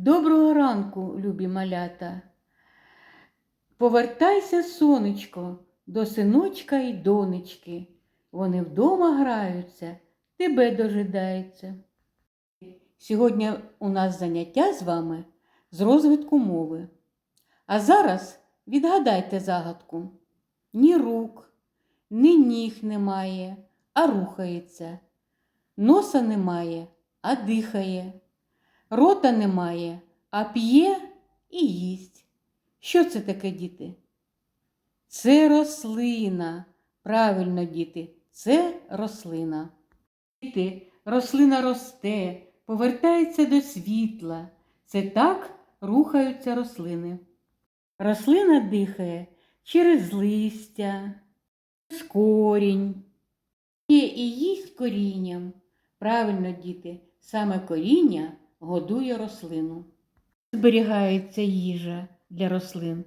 Доброго ранку, любі малята. Повертайся, сонечко, до синочка і донечки. Вони вдома граються, тебе дожидаються. Сьогодні у нас заняття з вами з розвитку мови. А зараз відгадайте загадку. Ні рук, ні ніг немає, а рухається. Носа немає, а дихає. Рота немає, а п'є і їсть. Що це таке, діти? Це рослина. Правильно, діти, це рослина. Діти, рослина росте, повертається до світла. Це так рухаються рослини. Рослина дихає через листя, через корінь. Є і їсть корінням. Правильно, діти, саме коріння годує рослину. Зберігається їжа для рослин.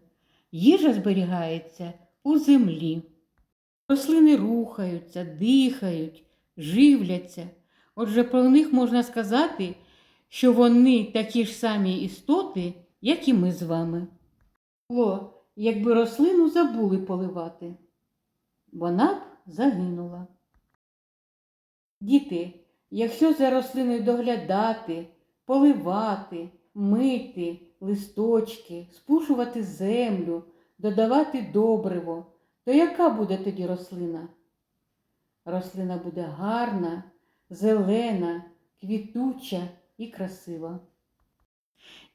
Їжа зберігається у землі. Рослини рухаються, дихають, живляться. Отже, про них можна сказати, що вони такі ж самі істоти, як і ми з вами. Було, якби рослину забули поливати, вона б загинула. Діти, якщо за рослиною доглядати, поливати, мити листочки, спушувати землю, додавати добриво, то яка буде тоді рослина? Рослина буде гарна, зелена, квітуча і красива.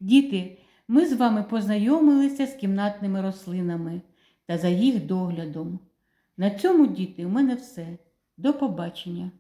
Діти, ми з вами познайомилися з кімнатними рослинами та за їх доглядом. На цьому, діти, у мене все. До побачення!